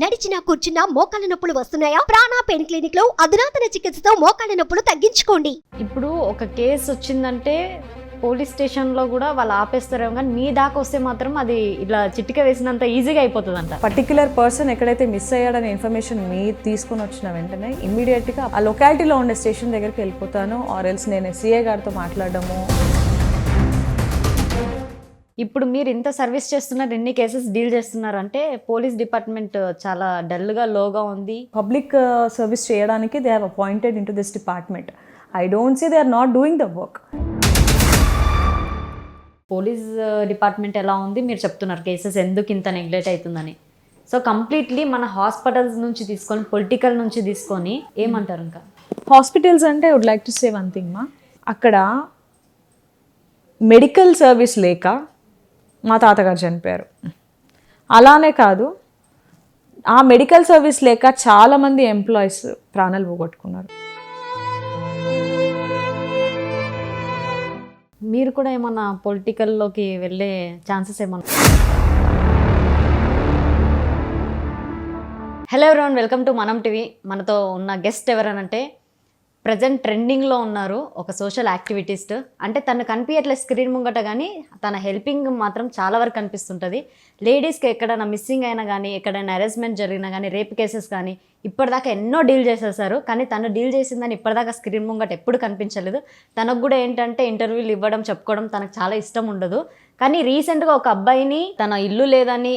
నడిచినా కూర్చున్నా మోకాళ్ళ నొప్పులు వస్తున్నాయా? ప్రాణా పెయిన్ క్లినిక్లో అధునాతన చికిత్సతో మోకాళ్ళ నొప్పులు తగ్గించుకోండి. ఇప్పుడు ఒక కేసు వచ్చిందంటే పోలీస్ స్టేషన్లో కూడా వాళ్ళు ఆపేస్తారేమో కానీ మీ దాకా వస్తే మాత్రం అది ఇలా చిటిక వేసినంత ఈజీగా అయిపోతుందంట. పర్టికులర్ పర్సన్ ఎక్కడైతే మిస్ అయ్యాడనే ఇన్ఫర్మేషన్ మీరు తీసుకుని వచ్చిన వెంటనే ఇమ్మీడియట్గా ఆ లొకాలిటీలో ఉండే స్టేషన్ దగ్గరికి వెళ్ళిపోతాను ఆర్ ఎల్స్ నేను సిఏ గారితో మాట్లాడడము. ఇప్పుడు మీరు ఇంత సర్వీస్ చేస్తున్నారు ఎన్ని కేసెస్ డీల్ చేస్తున్నారు అంటే పోలీస్ డిపార్ట్మెంట్ చాలా డల్గా లోగా ఉంది. పబ్లిక్ సర్వీస్ uh, చేయడానికి they have appointed in to this department I don't say they are not doing the work police department ఎలా ఉంది? మీరు చెప్తున్నారు కేసెస్ ఎందుకు ఇంత నెగ్లెక్ట్ అవుతుందని. సో కంప్లీట్లీ మన హాస్పిటల్స్ నుంచి తీసుకొని పొలిటికల్ నుంచి తీసుకొని ఏమంటారు ఇంకా? హాస్పిటల్స్ అంటే would like to say one thing మా అక్కడ మెడికల్ సర్వీస్ లేక మా తాతగారు చనిపోయారు. అలానే కాదు ఆ మెడికల్ సర్వీస్ లేక చాలామంది ఎంప్లాయీస్ ప్రాణాలు పోగొట్టుకున్నారు. మీరు కూడా ఏమన్నా పొలిటికల్లోకి వెళ్ళే ఛాన్సెస్ ఏమన్నా? Hello everyone welcome to Manam TV మనతో ఉన్న గెస్ట్ ఎవరనంటే ప్రజెంట్ ట్రెండింగ్లో ఉన్నారు ఒక సోషల్ యాక్టివిటీస్ట్. అంటే తను కనిపించట్లే స్క్రీన్ ముంగట కానీ తన హెల్పింగ్ మాత్రం చాలా వరకు కనిపిస్తుంటుంది. లేడీస్కి ఎక్కడైనా మిస్సింగ్ అయినా కానీ ఎక్కడైనా అరెస్ట్మెంట్ జరిగినా కానీ రేప్ కేసెస్ కానీ ఇప్పటిదాకా ఎన్నో డీల్ చేసేసారు. కానీ తను డీల్ చేసిందని ఇప్పటిదాకా స్క్రీన్ ముంగట ఎప్పుడు కనిపించలేదు. తనకు కూడా ఏంటంటే ఇంటర్వ్యూలు ఇవ్వడం చెప్పుకోవడం తనకు చాలా ఇష్టం ఉండదు. కానీ రీసెంట్గా ఒక అబ్బాయిని తన ఇల్లు లేదని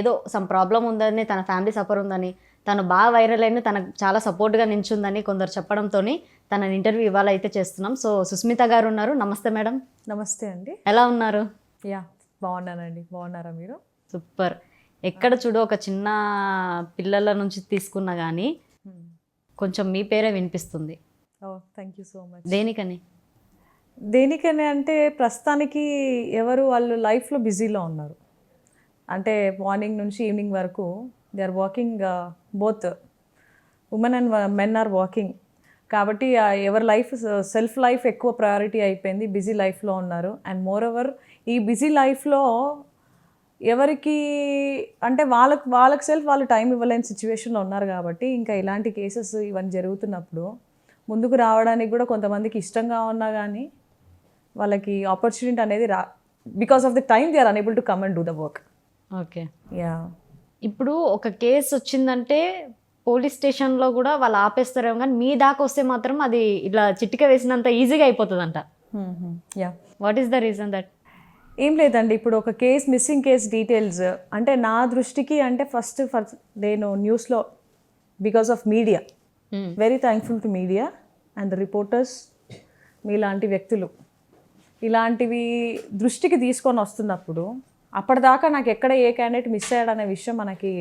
ఏదో సమ్ ప్రాబ్లం ఉందని తన ఫ్యామిలీ సఫర్ ఉందని తను బాగా వైరల్ అయిన తనకు చాలా సపోర్ట్గా నించుందని కొందరు చెప్పడంతో తన ఇంటర్వ్యూ ఇవాళ అయితే చేస్తున్నాం. సో సుస్మిత గారు ఉన్నారు. నమస్తే మేడం. నమస్తే అండి. ఎలా ఉన్నారు? యా బాగున్నానండి. బాగున్నారా మీరు? సూపర్. ఎక్కడ చూడు ఒక చిన్న పిల్లల నుంచి తీసుకున్నా కానీ కొంచెం మీ పేరే వినిపిస్తుంది. ఓ థ్యాంక్ యూ సో మచ్. దేనికని? దేనికని అంటే ప్రస్తుతానికి ఎవరు వాళ్ళు లైఫ్లో బిజీలో ఉన్నారు. అంటే మార్నింగ్ నుంచి ఈవినింగ్ వరకు they are walking both women and men are walking కాబట్టి ఎవరి లైఫ్ సెల్ఫ్ లైఫ్ ఎక్కువ ప్రయారిటీ అయిపోయింది బిజీ లైఫ్లో ఉన్నారు. అండ్ మోర్ ఓవర్ ఈ బిజీ లైఫ్లో ఎవరికి అంటే వాళ్ళకి వాళ్ళకి సెల్ఫ్ వాళ్ళు టైం ఇవ్వలేని సిచ్యువేషన్లో ఉన్నారు కాబట్టి ఇంకా ఇలాంటి కేసెస్ ఇవన్నీ జరుగుతున్నప్పుడు ముందుకు రావడానికి కూడా కొంతమందికి ఇష్టంగా ఉన్నా కానీ వాళ్ళకి ఆపర్చునిటీ అనేది రా because of the time they are unable to come and do the work okay yeah ఇప్పుడు ఒక కేసు వచ్చిందంటే పోలీస్ స్టేషన్లో కూడా వాళ్ళు ఆపేస్తారేమో కానీ మీ దాకా వస్తే మాత్రం అది ఇలా చిటిక వేసినంత ఈజీగా అయిపోతుందంట. Yeah what is the reason that ఏం లేదండి. ఇప్పుడు ఒక కేస్ మిస్సింగ్ కేస్ డీటెయిల్స్ అంటే నా దృష్టికి అంటే ఫస్ట్ ఫస్ట్ నేను న్యూస్లో because of media very thankful to media and the reporters మీలాంటి వ్యక్తులు. ఇలాంటివి దృష్టికి తీసుకొని వస్తున్నప్పుడు అప్పటిదాకా నాకు ఎక్కడ ఏ క్యాండిడేట్ మిస్ అయ్యాడనే విషయం మనకి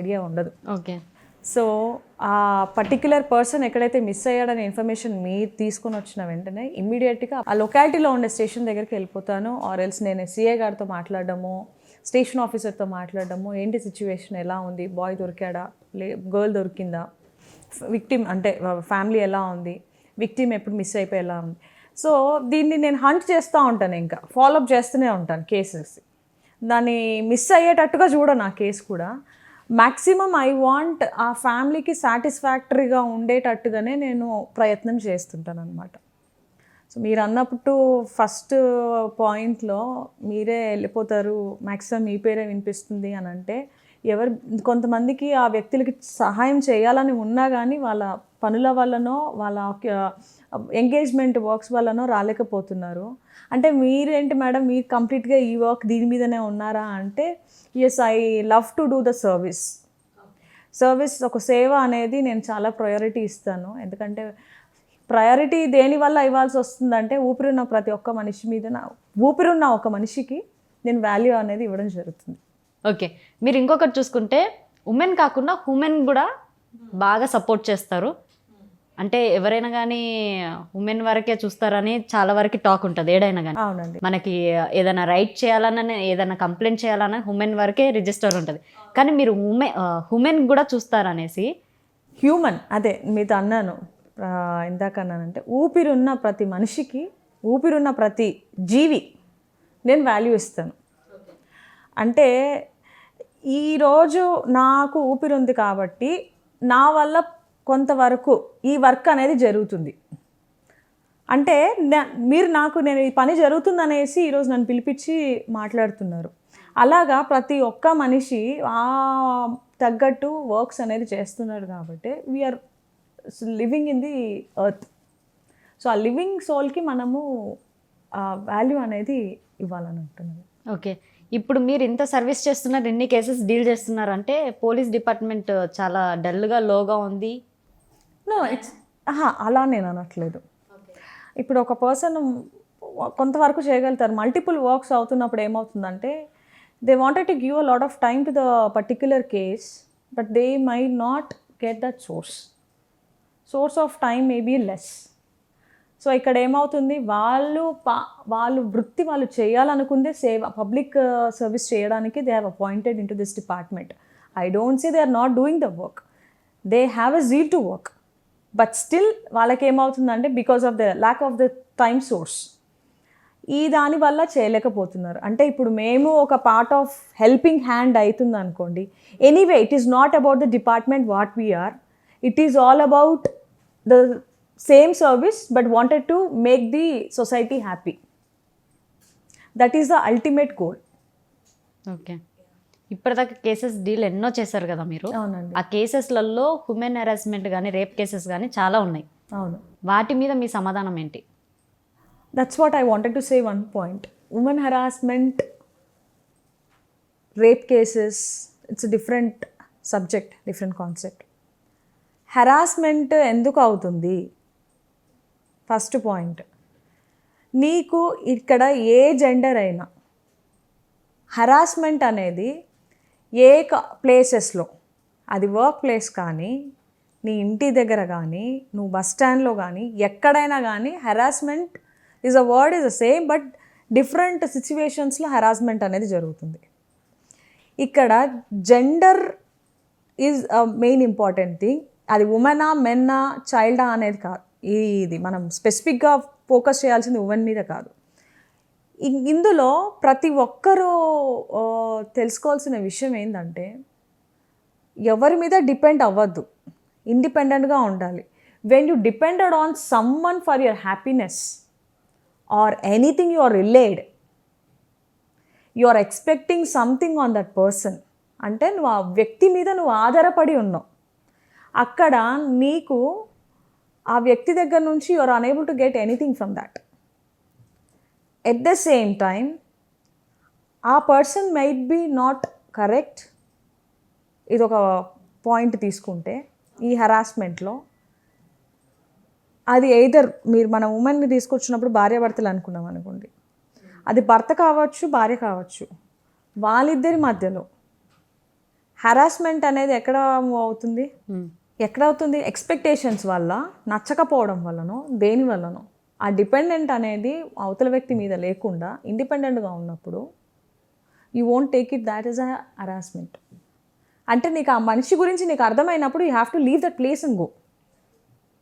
ఐడియా ఉండదు. ఓకే. సో ఆ పర్టిక్యులర్ పర్సన్ ఎక్కడైతే మిస్ అయ్యాడనే ఇన్ఫర్మేషన్ మీరు తీసుకొని వచ్చిన వెంటనే ఇమ్మీడియట్గా ఆ లొకాలిటీలో ఉండే స్టేషన్ దగ్గరికి వెళ్ళిపోతాను. ఆర్ ఎల్స్ నేను సిఏ గారితో మాట్లాడడము స్టేషన్ ఆఫీసర్తో మాట్లాడడము ఏంటి సిచ్యువేషన్ ఎలా ఉంది బాయ్ దొరికాడా లే గర్ల్ దొరికిందా విక్టిమ్ అంటే ఫ్యామిలీ ఎలా ఉంది విక్టిమ్ ఎప్పుడు మిస్ అయిపోయి ఎలా ఉంది. సో దీన్ని నేను హంట్ చేస్తూ ఉంటాను ఇంకా ఫాలోఅప్ చేస్తూనే ఉంటాను కేసెస్. దాన్ని మిస్ అయ్యేటట్టుగా చూడ నా కేసు కూడా. మ్యాక్సిమం ఐ వాంట్ ఆ ఫ్యామిలీకి సాటిస్ఫాక్టరీగా ఉండేటట్టుగానే నేను ప్రయత్నం చేస్తుంటాను అనమాట సో మీరు అన్నప్పుడు ఫస్ట్ పాయింట్లో మీరే వెళ్ళిపోతారు మ్యాక్సిమం మీ పేరే వినిపిస్తుంది అని అంటే ఎవరు కొంతమందికి ఆ వ్యక్తులకి సహాయం చేయాలని ఉన్నా కానీ వాళ్ళ పనుల వల్లనో వాళ్ళ ఎంగేజ్మెంట్ వర్క్స్ వల్లనో రాలేకపోతున్నారు. అంటే మీరేంటి మేడం మీరు కంప్లీట్గా ఈ వర్క్ దీని మీదనే ఉన్నారా అంటే yes I love to do the service service ఒక సేవ అనేది నేను చాలా ప్రయారిటీ ఇస్తాను. ఎందుకంటే ప్రయారిటీ దేని వల్ల ఇవ్వాల్సి వస్తుందంటే ఊపిరున్న ప్రతి ఒక్క మనిషి మీద నా ఊపిరున్న ఒక మనిషికి నేను వాల్యూ అనేది ఇవ్వడం జరుగుతుంది. ఓకే. మీరు ఇంకొకటి చూసుకుంటే ఉమెన్ కాకుండా ఉమెన్ కూడా బాగా సపోర్ట్ చేస్తారు. అంటే ఎవరైనా కానీ ఉమెన్ వరకే చూస్తారని చాలా వరకు టాక్ ఉంటుంది ఏడైనా కానీ అవునండి. మనకి ఏదైనా రైట్ చేయాలన్నా ఏదైనా కంప్లైంట్ చేయాలన్నా ఉమెన్ వరకే రిజిస్టర్ ఉంటుంది. కానీ మీరు ఉమెన్ ఉమెన్ కూడా చూస్తారనేసి హ్యూమన్ అదే మీతో అన్నాను ఇందాక అన్నానంటే ఊపిరున్న ప్రతి మనిషికి ఊపిరున్న ప్రతి జీవి నేను వాల్యూ ఇస్తాను. అంటే ఈరోజు నాకు ఊపిరి ఉంది కాబట్టి నా వల్ల కొంతవరకు ఈ వర్క్ అనేది జరుగుతుంది. అంటే మీరు నాకు నేను ఈ పని జరుగుతుంది అనేసి ఈరోజు నన్ను పిలిపించి మాట్లాడుతున్నారు. అలాగా ప్రతి ఒక్క మనిషి ఆ తగ్గట్టు వర్క్స్ అనేది చేస్తున్నారు కాబట్టి we're living in the earth so ఆ లివింగ్ సోల్కి మనము వాల్యూ అనేది ఇవ్వాలని అంటున్నాను ఓకే. ఇప్పుడు మీరు ఇంత సర్వీస్ చేస్తున్నారు ఎన్ని కేసెస్ డీల్ చేస్తున్నారు అంటే పోలీస్ డిపార్ట్మెంట్ చాలా డల్గా లోగా ఉంది? నో ఇట్స్ అలా నేను అనట్లేదు. ఇప్పుడు ఒక పర్సన్ కొంతవరకు చేయగలుగుతారు. మల్టిపుల్ వర్క్స్ అవుతున్నప్పుడు ఏమవుతుందంటే they wanted to give a lot of time to the particular case but they may not get that source source of time may be less so ఇక్కడ ఏమవుతుంది? వాళ్ళు పా వాళ్ళు వృత్తి వాళ్ళు చేయాలనుకుందే సేవ పబ్లిక్ సర్వీస్ చేయడానికి they have appointed in to this department I don't see they are not doing the work they have a zeal to work but still వాళ్ళకి ఏమవుతుందంటే because of the lack of the time source ఈ దానివల్ల చేయలేకపోతున్నారు. అంటే ఇప్పుడు మేము ఒక part of helping hand అవుతుంది అనుకోండి anyway it is not about the department what we're it is all about the same service but wanted to make the society happy that is the ultimate goal okay ఇప్పటిదాకా cases deal ఎన్నో చేశారు కదా మీరు? అవునండి. ఆ కేసెస్లలో human harassment కానీ rape cases కానీ చాలా ఉన్నాయి. అవును. వాటి మీద మీ సమాధానం ఏంటి? That's what I wanted to say one point women harassment rape cases it's different subject different concept harassment ఎందుకు అవుతుంది? First point. నీకు ఇక్కడ ఏ జెండర్ అయినా హరాస్మెంట్ అనేది ఏ ప్లేసెస్లో అది వర్క్ ప్లేస్ కానీ నీ ఇంటి దగ్గర కానీ నువ్వు బస్ స్టాండ్లో కానీ ఎక్కడైనా కానీ harassment is a word is a same but different సిచ్యువేషన్స్లో హరాస్మెంట్ అనేది జరుగుతుంది. ఇక్కడ gender is main important thing అది ఉమెనా మెన్నా చైల్డా అనేది కాదు. ఇది మనం స్పెసిఫిక్గా ఫోకస్ చేయాల్సింది ఉమెన్ మీద కాదు. ఇందులో ప్రతి ఒక్కరూ తెలుసుకోవాల్సిన విషయం ఏంటంటే ఎవరి మీద డిపెండ్ అవ్వద్దు. ఇండిపెండెంట్గా ఉండాలి. When you depended on someone for your happiness or anything you are relied you are expecting something on that person అంటే నువ్వు ఆ వ్యక్తి మీద నువ్వు ఆధారపడి ఉన్నావు. అక్కడ నీకు ఆ వ్యక్తి దగ్గర నుంచి you are unable to get anything from that at the same time ఆ person might be not correct ఇది ఒక పాయింట్ తీసుకుంటే ఈ హరాస్మెంట్లో అది ఎయిదర్ మీరు మన ఉమెన్ని తీసుకొచ్చినప్పుడు భార్యాభర్తలు అనుకున్నాం అనుకోండి. అది భర్త కావచ్చు భార్య కావచ్చు. వాళ్ళిద్దరి మధ్యలో హరాస్మెంట్ అనేది ఎక్కడ అవుతుంది? Hmm. ఎక్కడవుతుంది? ఎక్స్పెక్టేషన్స్ వల్ల నచ్చకపోవడం వల్లనో దేని వల్లనో. ఆ డిపెండెంట్ అనేది అవతల వ్యక్తి మీద లేకుండా ఇండిపెండెంట్గా ఉన్నప్పుడు you won't take it that is a harassment అంటే నీకు ఆ మనిషి గురించి నీకు అర్థమైనప్పుడు you have to leave that place and go